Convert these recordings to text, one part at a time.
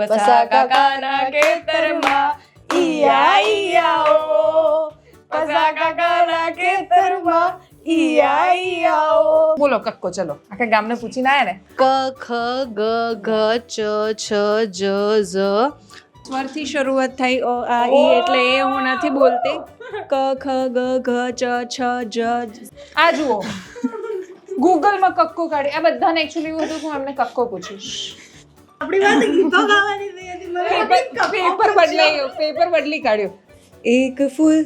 પસા કાકાના ખેતરમાં ઈયા ઈયાઓ પસા કાકાના ખેતરમાં ઈયા ઈયાઓ બોલો કક્કો ચલો આખા ગામને પૂછીને આયા ને ક ખ ગ ઘ ચ છ જ ઝ સ્વરથી શરૂઆત થઈ અ આ ઈ એટલે એ હું નથી બોલતી. ક ખ ગ ઘ ચ છ જ આ જુઓ. ગૂગલમાં કક્કો કાઢી. આ બધાને એકચ્યુઅલી એવું હતું કે હું એમને કક્કો પૂછીશ. પેપર બદલાઈ ગયો પેપર બદલી કાઢ્યો. એક ફૂલ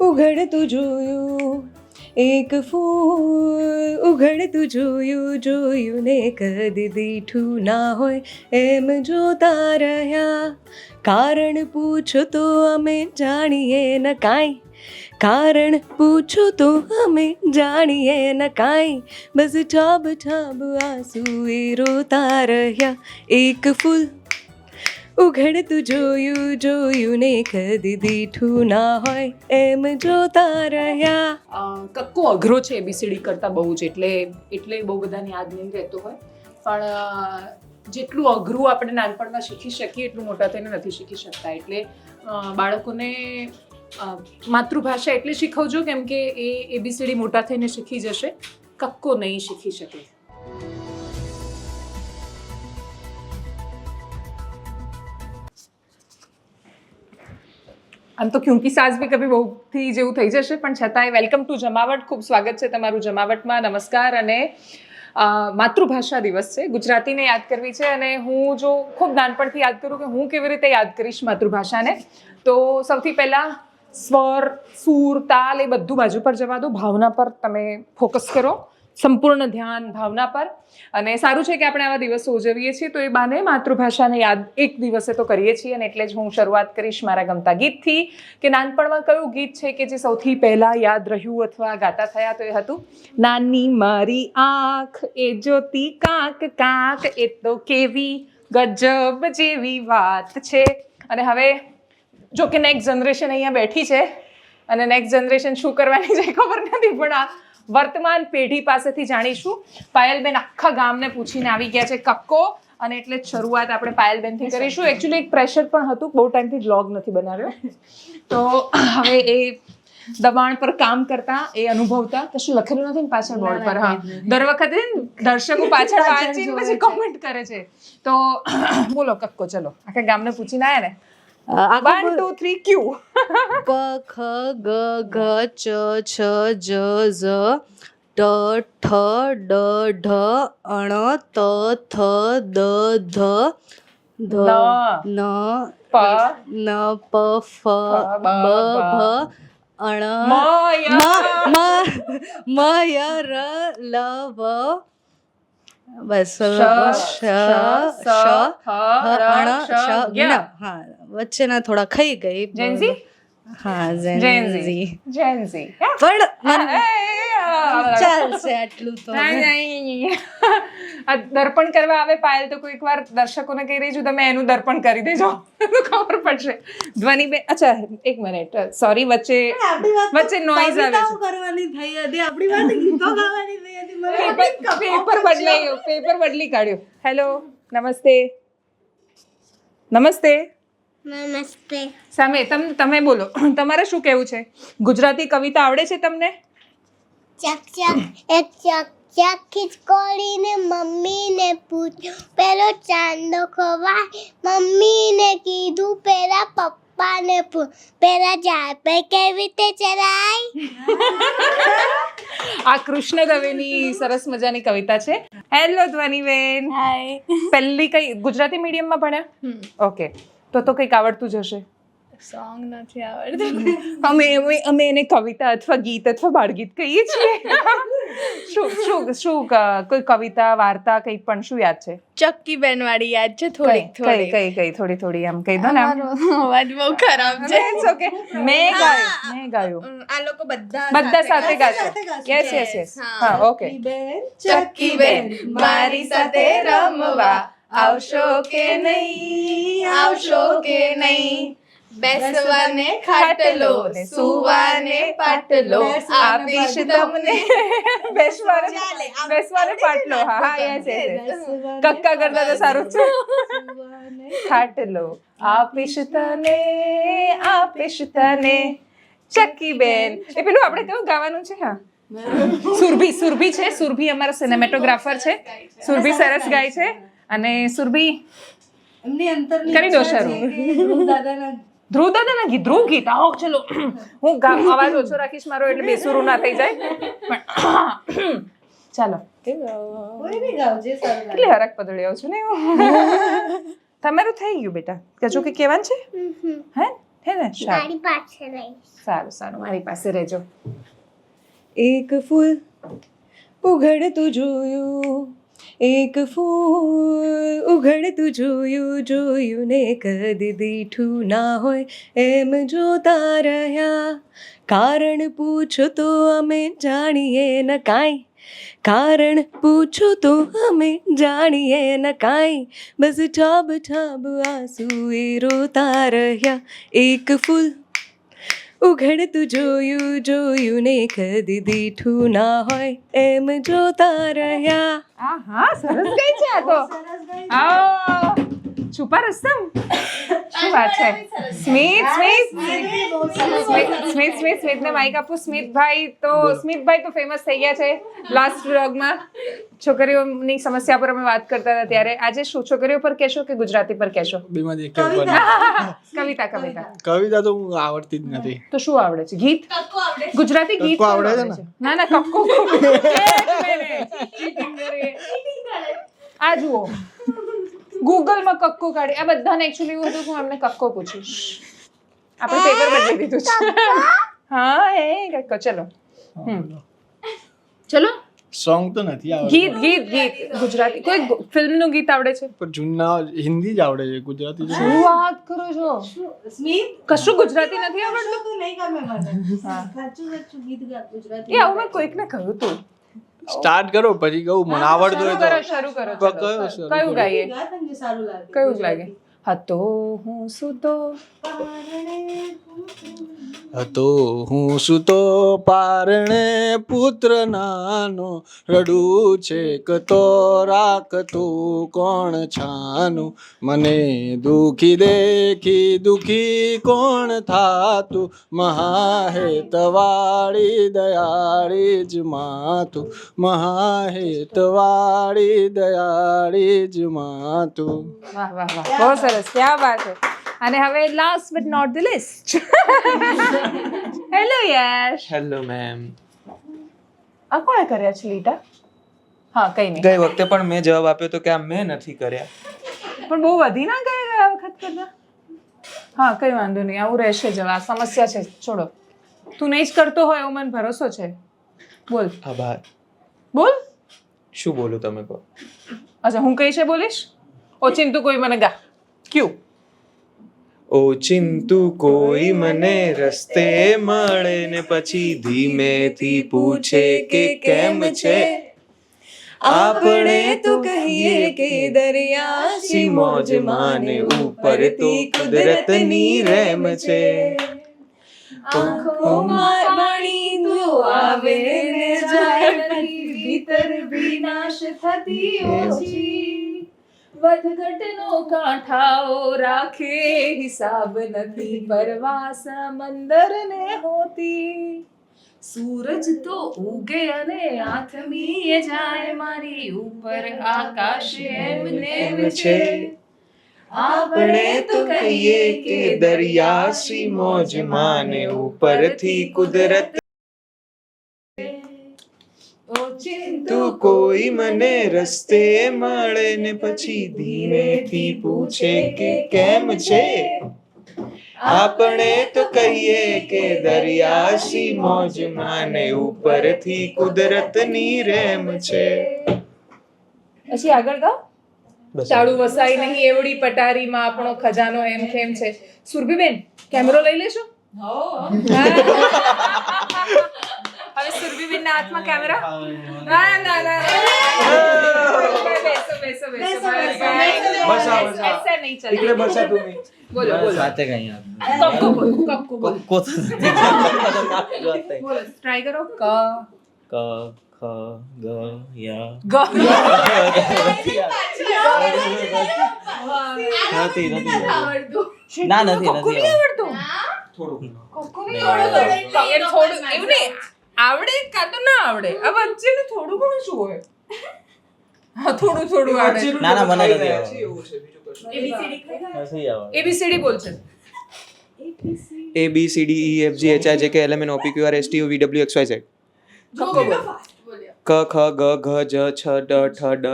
ઉઘડતું જોયું એક ફૂલ ઉઘડતું જોયું જોયું ને કદી દીઠું ના હોય એમ જોતા રહ્યા. કારણ પૂછો તો અમે જાણીએ ન કાંઈ. કારણ પૂછો તો અમે જાણીએ ન કાંઈ બસ ઠાબ ઠાબ આંસુ એ રોતા રહ્યા એક ફૂલ. ઉઘડતું જોયું જોયું ને કદી દીઠું ના હોય. એમ જોતા રહ્યા. કક્કો અઘરો છે એબીસીડી કરતાં બહુ જ, એટલે એટલે બહુ બધાને યાદ નહીં રહેતો હોય. પણ જેટલું અઘરું આપણે નાનપણમાં શીખી શકીએ, એટલું મોટા થઈને નથી શીખી શકતા. એટલે બાળકોને માતૃભાષા એટલે શીખવજો, કેમ કે એ એબીસીડી મોટા થઈને શીખી જશે. કક્કો નહીં શીખી શકે. આમ તો ક્યુંકી સાસ બી કભી બહુથી જેવું થઈ જશે, પણ છતાંય વેલકમ ટુ જમાવટ. ખૂબ સ્વાગત છે તમારું જમાવટમાં. નમસ્કાર અને માતૃભાષા દિવસ છે. ગુજરાતીને યાદ કરવી છે અને હું જો ખૂબ નાનપણથી યાદ કરું કે હું કેવી રીતે યાદ કરીશ માતૃભાષાને. તો સૌથી પહેલાં સ્વર, સૂર, તાલ એ બધું બાજુ પર જવા દો. ભાવના પર તમે ફોકસ કરો. સંપૂર્ણ ધ્યાન ભાવના પર. અને સારું છે કે આપણે આવા દિવસો ઉજવીએ છીએ, તો એ બાને માતૃભાષાને યાદ એક દિવસે તો કરીએ છીએ. અને એટલે જ હું શરૂઆત કરીશ મારા ગમતા ગીતથી. કે નાનપણમાં કયું ગીત છે કે જે સૌથી પહેલાં યાદ રહ્યું અથવા ગાતા થયા તો એ હતું? નાની મારી આંખ એ જોતી કાંક કાંક, એ તો કેવી ગજબ જેવી વાત છે. અને હવે જો કે નેક્સ્ટ જનરેશન અહીંયા બેઠી છે અને નેક્સ્ટ જનરેશન શું કરવાની છે ખબર નથી પણ આ વર્તમાન પેઢી પાસેથી જાણીશું. પાયલબેન આખા ગામને પૂછીને આવી ગયા છે કક્કો અને એટલે શરૂઆત આપણે પાયલબેનથી કરીશું. એકચ્યુઅલી એક પ્રેશર પણ હતું બહુ ટાઈમથી વ્લોગ નથી બનાવ્યો. તો હવે એ દબાણ પર કામ કરતા એ અનુભવતા. કશું લખેલું નથી ને પાછળ બોર્ડ પર? હા. દર વખતે દર્શકો પાછળ વાંચીને પછી કોમેન્ટ કરે છે. તો બોલો કક્કો ચલો. આખા ગામને પૂછીને આવ્યા ને? વન ટુ થ્રી ક્યુ ક ખ ગ ઘ ચ છ જ ઝ ટ ઠ ડ ઢ અણ ત થ દ ધ ધ ન, ન પ ન પ ફ બ ભ અણ મય મ મ મ ય ર લ વ બસ શ શ હ વચ્ચેના થોડા ખાઈ ગઈ જેન્ઝી? હા જેન્ઝી જેન્ઝી જેન્ઝી પણ ચાલશે આટલું તો. આ દર્પણ કરવા આવે પાયલ તો કોઈક વાર દર્શકોને કહી રહી છું તમે એનું દર્પણ કરી દેજો. ખબર પડશે. ધ્વનિ બે અચ્છા એક મિનિટ. સોરી વચ્ચે વચ્ચે નોઈઝ આવે છે. કરવાની થઈ હતી. આપણી વાત ગીતો ગાવાની થઈ હતી. પેપર પેપર બદલાઈ ગયો પેપર બદલી કાઢ્યો. હેલો નમસ્તે. નમસ્તે. નમસ્તે. સામે તમ તમે બોલો. તમારે શું કહેવું છે? ગુજરાતી કવિતા આવડે છે તમને? ચક ચક એક ચક ચક ખિચકોડીને મમ્મીને પૂછ્યું પેલો ચાંદો ખવાય મમ્મીને કીધું પેલા પપ્પાને પૂછ. પેલા ઝાડ પર કેવી રીતે ચડાય આ કૃષ્ણ દવેની સરસ મજાની કવિતા છે. હેલો ધ્વનિબેન. હાય પહેલી કઈ ગુજરાતી મીડિયમમાં ભણ્યા? ઓકે તો તો કંઈક આવડતું જ હશે. સોંગ નથી આવડતું. અમે અમે- અમે એને કવિતા અથવા ગીત અથવા બાળગીત કહીએ છીએ. શું શું શું કોઈ કવિતા વાર્તા કંઈ પણ શું યાદ છે? ચક્કી બેન વાળી યાદ છે થોડી થોડીક કઈ થોડીક. કઈ કઈ થોડી થોડી આમ કહી દો ને અવાજ બહુ ખરાબ છે. Okay. મેં ગાયું મેં ગાયું. આ લોકો બધા બધા સાથે ગાશે. યસ યસ યસ હા ઓકે ચક્કી બેન મારી સાથે રમવા. આવશો કે નહીં? આવશો કે નહીં? બેસવાને ખાટલો સુવાને પાટલો. આપીશ તમને. બેસવાને બેસવાને પાટલો. હા હા યસ યસ કક્કા કરતા તો સારું છે. ખાટલો. આપીશ તને આપીશ તને. ચક્કી બેન. એ પેલું આપણે કેવું ગાવાનું છે? હા. સુરભી સુરભી છે. સુરભી અમારા સિનેમેટોગ્રાફર છે. સુરભી સરસ ગાય છે. અને સુરભી એમની અંતર કરી દો શરૂ. દાદાના ધ્રુવ દાદાના ગીત ધ્રુવ ગીત? આવો ચલો. હું ગામ અવાજ ઓછો રાખીશ મારો એટલે બેસુરું ના થઈ જાય. પણ ચાલો. કોઈ બી ગાવ જે સારું લાગે. એટલે હરક પદળી આવું છું ને હું. તમારું થઈ ગયું બેટા. કજુ કે કેવાનું છે? હે? હે ને? સારું. સારું સારું. મારી પાસે રહેજો. એક ફૂલ ઉઘડતું જોયું. એક ફૂલ ઉઘડતું જોયું જોયું ને કદી દીઠું ના હોય, એમ જોતા રહ્યા. કારણ પૂછો તો અમે જાણીએ ન કાંઈ. કારણ પૂછો તો અમે જાણીએ ન કાંઈ. બસ ઠાબ ઠાબ આંસુ એ રોતા રહ્યા. એક ફૂલ ઉઘડતું જોયું જોયું ને કદી દીઠું ના હોય એમ જોતા રહ્યા. આ હા સરસ ગઈ છે આ તો. આવો છુપા રસ્તમ શું વાત છે? સ્મિત સ્મિત? સ્મિત. સ્મિત સ્મિત ને માઇક આપું. સ્મિતભાઈ તો સ્મિતભાઈ તો ફેમસ થઈ ગયા છે લાસ્ટ વ્લોગમાં છોકરીઓની સમસ્યા પર અમે વાત કરતા હતા ત્યારે. આજે શું? છોકરીઓ પર કહેશો કે ગુજરાતી પર કહેશો? કવિતા. કવિતા કવિતા. તો હું આવડતી જ નથી. તો શું આવડે છે? ગીત? ગુજરાતી ગીત આવડે છે ના? ના કક્કો આ જુઓ. ગૂગલમાં કક્કો કાઢી. આ બધાને એકચ્યુઅલી એવું હતું કે હું એમને કક્કો પૂછીશ આપણે પેપર બદલી દીધું છે. હા એ કક્કો. ચલો. હમ. ચલો. સોંગ તો નથી આવડતું. ગીત ગીત ગીત. ગુજરાતી. કોઈ ફિલ્મનું ગીત આવડે છે? પણ જૂના હિન્દી જ આવડે છે ગુજરાતી શું વાત કરો છો? સ્મિત? કશું ગુજરાતી નથી આવડતું? તું નહીં ગમે મને. સાચું સાચું ગીત ગુજરાતી એ આવું મેં કોઈકને કહ્યું હતું સ્ટાર્ટ કરો પછી કહું મને આવડતું હોય તો શરૂ કરો. કયો ગાઈએ કયું લાગે? હતો હું સુતો હતો હું સુતો પારણે પુત્ર નાનો રડું છે કતો રાખતું કોણ છાનું? મને દુખી દેખી દુખી કોણ થાતું? મહાહેતવાળી દયાળી જ માતું મહાહેતવાળી દયાળી જ માતું વાહ વાહ વાહ બહુ સરસ. ક્યાં વાત છે અને હવે last but not the least hello Yash hello ma'am આ કોણે કર્યા છે લીટા? હા કઈ નહીં. ગઈ વખતે પણ મેં જવાબ આપ્યો તો કે આ મેં નથી કર્યા. પણ બહુ વધી ના ગયા ગયા વખત કરતા? હા કઈ વાંધો નહીં આવું રહેશે જવા સમસ્યા છે છોડો. તું નહીં જ કરતો હોય એવો મને ભરોસો છે. બોલ. આભાર. બોલ. શું બોલું તમે કહો? અચ્છા હું કઈ છે બોલીશ? ઓચિંતું કોઈ મને ગા. ક્યુ? ઓ ચિંતુ કોઈ મને રસ્તે મળે ને પછી ધીમેથી પૂછે કે કેમ છે? આપણે તો કહીએ કે દરિયા સી મોજ માને ઉપર તો કુદરતની રેમ છે. આંખોમાં પાણી તો આવે ને જાય ભીતર વિનાશ થતી ઓછી. વધઘટનો કાંઠાઓ રાખે, હિસાબ નથી પરવા સમંદર ને હોતી. સૂરજ તો ઉગે અને આથમીએ જાય, મારી ઉપર આકાશ એમને છે આપણે તો કહીએ કે દરિયા સી મોજ માને, ઉપરથી કુદરત તું કોઈ મને રસ્તે મળે ને પછી ધીમેથી પૂછે કે કેમ છે? આપણે તો કહીએ કે દરિયાશી મોજ માને ઉપરથી કુદરતની રેમ છે. પછી આગળ ગાઓ બસ. વસાઈ નહીં એવડી પટારીમાં આપણો ખજાનો એમ કેમ છે? સુરભીબેન કેમેરો લઈ લેશો? હવે સુરભીબેનના હાથમાં કેમેરા ના ના ના બેસો બેસો બેસો બસા, બસા. ऐसा नहीं चलेगा इकडे बसा तुम्ही बोलो बोलो સાથે કઈ कक्को बोलो कक्को बोलो કોત बोलो ट्राई करो क ક ખ ગ ય ग નથી નથી ના નથી કક્કો નથી નહીં આવડતું થોડું કક્કો નહીં આવડતું એ થોડું એવું નહીં આવડે કાં તો ના આવડે આ વચ્ચેનું થોડું ઘણું શું હોય હા થોડું થોડું આવડે ના ના મને નથી આવડતું છે એબીસીડી બોલ છે A B C D E F G H I J K L M N O P Q R S T U V W X Y Z ક ખ ગ ઘ જ છ ડ ઠ ડ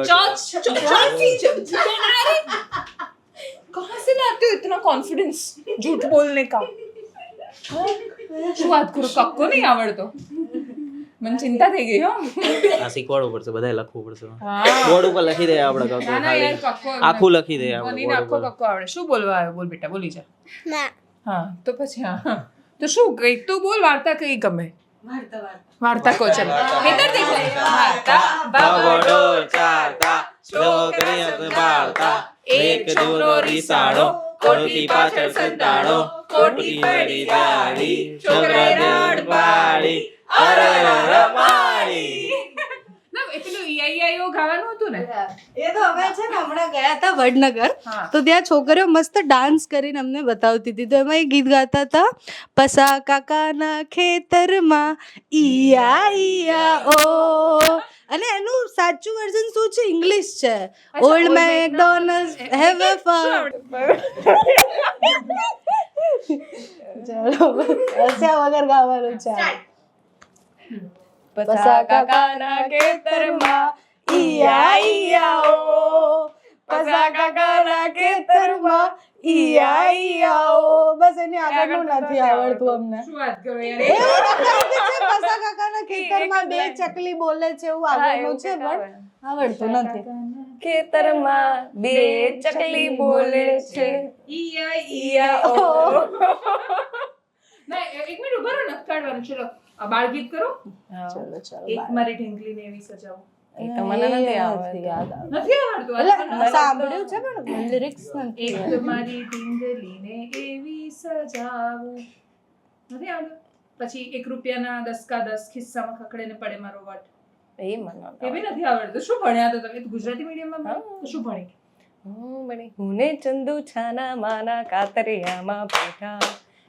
कहाँ से लाते हो इतना कॉन्फिडेंस झूठ बोलने का શું વાત કરું? કક્કો નહીં આવડતો? મને ચિંતા થઈ ગઈ હો. આ શીખવાડવું પડશે બધાય લખવું પડશે. બોર્ડ ઉપર લખી દે આપણે કક્કો ખાલી. આખું લખી દે આપણે મને આખો કક્કો આવડે. શું બોલવા આવ્યો બોલ બેટા બોલી જા. ના. હા તો પછી હા. તો શું કઈ તો બોલ વાર્તા કઈ ગમે? વાર્તા કો ચલ. હેતર દેખો વાર્તા બવડો ચારતા છોકરીઓ વાર્તા એક છોકરો રીસાડો કોટી પાછળ સંતાડો કોટી પડી ગાડી છોકરા રડ પાડી અરે રમાડી ના એ પેલું ઈઆઈઆઈઓ ગાવાનું હતું ને એ તો અમે છે ને હમણાં ગયા હતા વડનગર તો ત્યાં છોકરીઓ મસ્ત ડાન્સ કરીને અમને બતાવતી હતી. તો એમાં એ ગીત ગાતા હતા પસા કાકાના ખેતરમાં ઈયા ઈયા ઓ. અને એનું સાચું વર્ઝન શું છે? ઇંગ્લિશ છે. Old McDonald have a fun ચલો હસ્યા વગર ગાવાનું છે પસા કાકાના ખેતરમાં ઈયા ઈયા ઈયા ઓ બસ એની આગળનું નથી આવડતું અમને. શું વાત કરો યાર? એવું નથી કે છે પસા કાકાના ખેતરમાં બે ચકલી બોલે છે એવું આગળનું છે પણ આવડતું નથી. ખેતરમાં બે ચકલી બોલે છે. ઈયા ઈયા ઓ ના એક મિનિટ ઊભા રહો નથી કાઢવાનું ચલો આ કરો. ચલો ચલો એક મારી ઢીંગલીને એવી સજાવો. એ તો મને નથી નથી આવડતું. નથી આવડતું. આ એટલે તમને? સાંભળ્યું છે પણ લિરિક્સ નથી એક મારી ઢીંગલીને એવી સજાવું. નથી આવડતું? પછી એક રૂપિયાના દસ કા દસ ખિસ્સામાં ખકડે ને પડે મારો વટ. એ મને એ બી નથી આવડતું. શું ભણ્યા તો તમે? ગુજરાતી મીડિયમમાં શું ભણી? હું બની હુને ચંદુ છાના માના કાતરિયામાં બેઠા.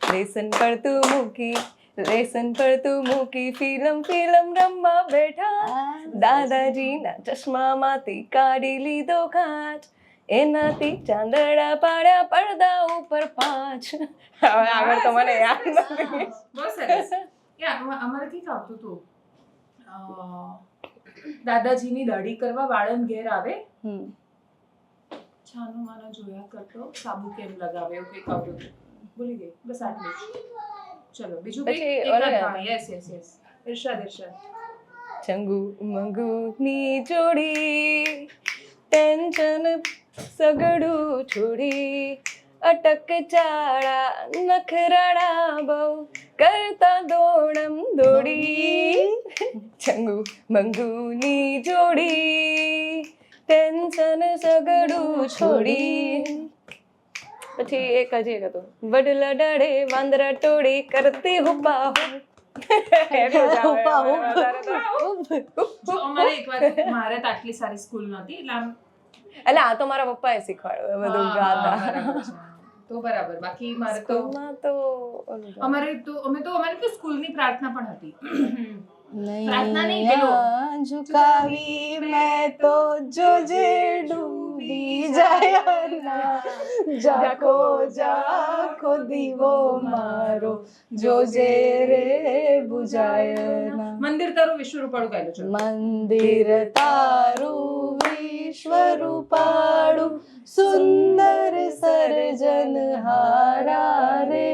લેસન પડતું મૂકી. લેસન પડતું મૂકી ફિલ્મ ફિલ્મ રમવા બેઠા દાદાજીના ચશ્મામાંથી કાઢી લીધો કાચ એનાથી ચાંદડા પાડ્યા પડદા ઉપર પાંચ હવે આગળ તો મને યાદ નથી બહુ સરસ. અમારે કંઈક આવતું હતું દાદાજીની દાઢી કરવા વાળન ઘેર આવે. છાનું છાનો માનો જોયા કરતો સાબુ કેમ લગાવે એવું કંઈક આવતું ભૂલી ગઈ બસ આટલું ચલો બીજું કઈ ઓલે યસ યસ યસ ઇરશાદ ઇરશાદ ચંગુ મંગુની જોડી ટેન્શન સગડું છોડી અટક ચાળા નખરાડા બહુ કરતા દોડમ દોડી. ચંગુ મંગુની જોડી ટેન્શન સગડું છોડી પછી એક હજી એક હતું. વડલા ડાળે વાંદરા ટોળી કરતી હુબા મારે તો આટલી સારી સ્કૂલ નહોતી એટલે આમ એટલે આ તો મારા પપ્પાએ શીખવાડ્યું એ બધું ગાતા. તો બરાબર બાકી મારે તો તો અમારે તો અમે તો અમારે તો સ્કૂલની પ્રાર્થના પણ હતી. પ્રાર્થના નહીં, ઝુકાવી મેં તો જોજે ડૂબી જાય ના જાખો જાખો દીવો મારો જોજે રે બુજાય ના મંદિર તારું વિશ્વ રૂપાળું ગાયેલું છે મંદિર તારું વિશ્વરૂપાળું સુંદર સર્જન હારા રે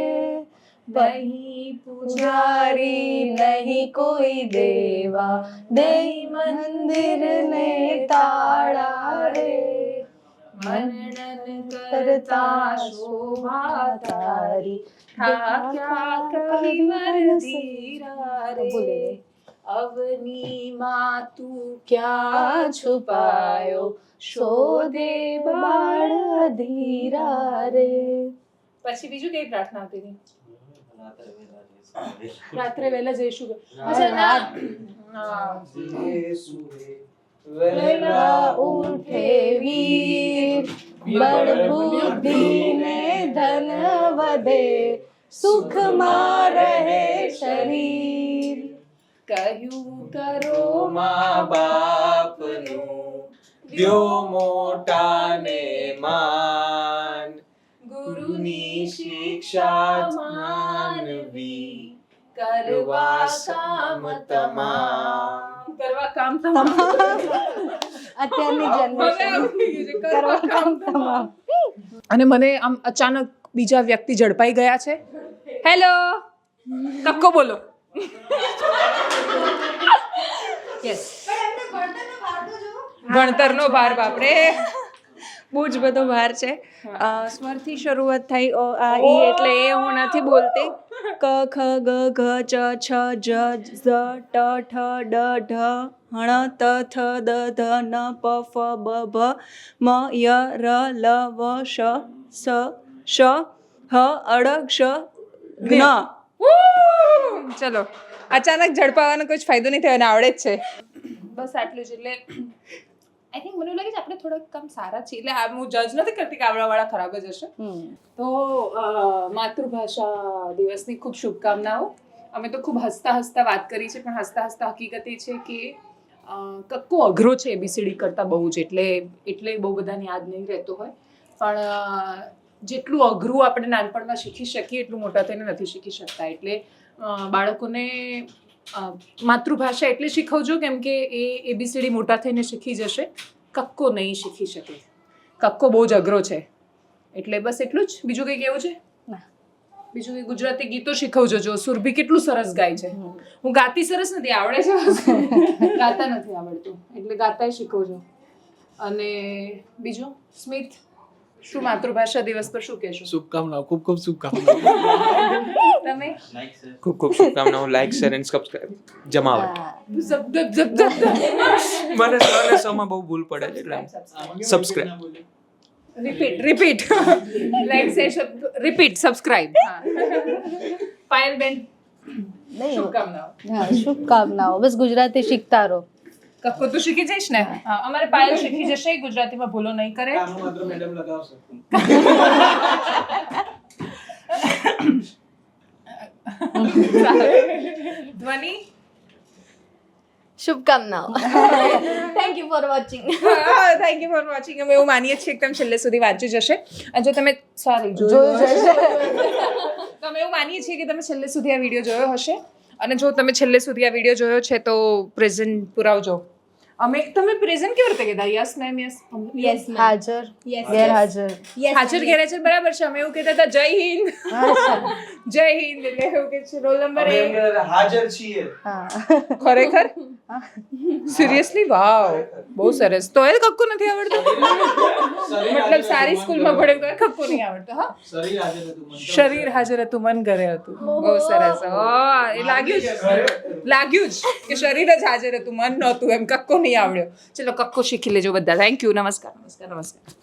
નહીં પુજારી નહીં કોઈ દેવા દઈ મંદિર ને તાળા રે મનન કરતા શોભા તારી ઠાક્યા કવિવર ધીરા રે અવનીમાં તું ક્યાં છુપાયો શોધે બાળ ધીરા રે પછી બીજું કઈ પ્રાર્થના આપી હતી? રાત્રે વહેલા જઈશું. અચ્છા ના. હા. ઉઠેવી બળ બુદ્ધિ ને ધન વધે, સુખમાં રહે શરીર કહ્યું કરો મા બાપનું, દ્યો મોટાને માન ગુરુની શિક્ષા માનવી, કરવા કામ તમામ કામ તમામ અત્યારની જનરેશન કરવા કામ તમામ અને મને આમ અચાનક બીજા વ્યક્તિ ઝડપાઈ ગયા છે. હેલો કક્કો બોલો. યસ ગણતરનો ભાર બાપરે. બહુ જ બધો ભાર છે. સ્વરથી શરૂઆત થઈ ઓ આ ઈ એટલે એ હું નથી બોલતી. ક ખ ગ ઘ ચ છ જ ઝ ટ ઠ ડ ઢ. હણ ત થ દ ધ ન પ ફ બ ભ મ ય ર લ વ શ સ શ હ અડ ક્ષ જ્ઞ ચલો અચાનક ઝડપાવાનો કોઈ ફાયદો નહીં થયો અને આવડે જ છે. બસ આટલું જ એટલે આઈ થિંક મને એવું લાગે છે આપણે થોડાક કામ સારા છીએ એટલે હું જજ નથી કરતી કે આવડાવાળા ખરાબ જ હશે તો માતૃભાષા દિવસની ખૂબ શુભકામનાઓ અમે તો ખૂબ હસતા હસતા વાત કરી છે પણ હસતા હસતા હકીકત એ છે કે કક્કો અઘરો છે, એબીસીડી કરતાં બહુ જ, એટલે એટલે બહુ બધાને યાદ નહીં રહેતો હોય. પણ જેટલું અઘરું આપણે નાનપણમાં શીખી શકીએ, એટલું મોટા થઈને નથી શીખી શકતા. એટલે બાળકોને માતૃભાષા એટલે શીખવજો, કેમ કે એ એબીસીડી મોટા થઈને શીખી જશે. કક્કો નહીં શીખી શકે. કક્કો બહુ જ અઘરો છે. એટલે બસ એટલું જ. બીજું કંઈ કેવું છે. બીજું કે ગુજરાતી ગીતો શીખવજો જો. સુરભી કેટલું સરસ ગાય છે. હું ગાતી સરસ નથી આવડે છે ગાતા નથી આવડતું. એટલે ગાતાય શીખવજો. અને બીજું? સ્મિત શું માતૃભાષા દિવસ પર શું કહેશો? શુભકામનાઓ ખૂબ ખૂબ શુભકામનાઓ. તમે? ખૂબ ખૂબ શુભકામનાઓ લાઈક શેર એન્ડ સબસ્ક્રાઇબ જમાવટ. મને સ અને બહુ ભૂલ પડે છે એટલે subscribe repeat repeat like say repeat subscribe Payal ben શુભકામનાઓ. હા શુભકામનાઓ. બસ ગુજરાતી શીખતા રહો. કક્કો તું શીખી જઈશ ને? હા, અમારે પાયલ શીખી જશે ગુજરાતીમાં ભૂલો નહીં કરે. માત્ર મેડમ લગાવશે ધ્વનિ? શુભકામનાઓ. Thank you for watching thank you for watching અમે એવું માનીએ છીએ એકદમ છેલ્લે સુધી વાંચ્યું જશે. અને જો તમે સોરી જોયું જશે. તો અમે એવું માનીએ છીએ કે તમે છેલ્લે સુધી આ વીડિયો જોયો હશે. અને જો તમે છેલ્લે સુધી આ વીડિયો જોયો છે તો પ્રેઝન્ટ પુરાવજો. અમે તમે પ્રેઝન્ટ કેવી રીતે કહેતા? યસ મેમ યસ યસ હાજર. ગેરહાજર. હાજર ગેરહાજર બરાબર છે. અમે એવું કહેતા હતા જય હિન્દ. જય હિન્દ એટલે એવું કે છે રોલ નંબર એક. હાજર છીએ. હા. ખરેખર? સિરિયસલી વાવ બહુ સરસ. તો એ કક્કો નથી આવડતું? મતલબ સારી સ્કૂલમાં ભણે તો કક્કો નહીં આવડતો હા? શરીર હાજર હતું મન શરીર હાજર હતું મન ઘરે હતું. બહુ સરસ. હા એ લાગ્યું જ. લાગ્યું જ કે શરીર જ હાજર હતું મન નહોતું એમ કક્કો નહીં આવડ્યો ચલો કક્કો શીખી લેજો બધા. થેન્ક યુ નમસ્કાર નમસ્કાર નમસ્કાર.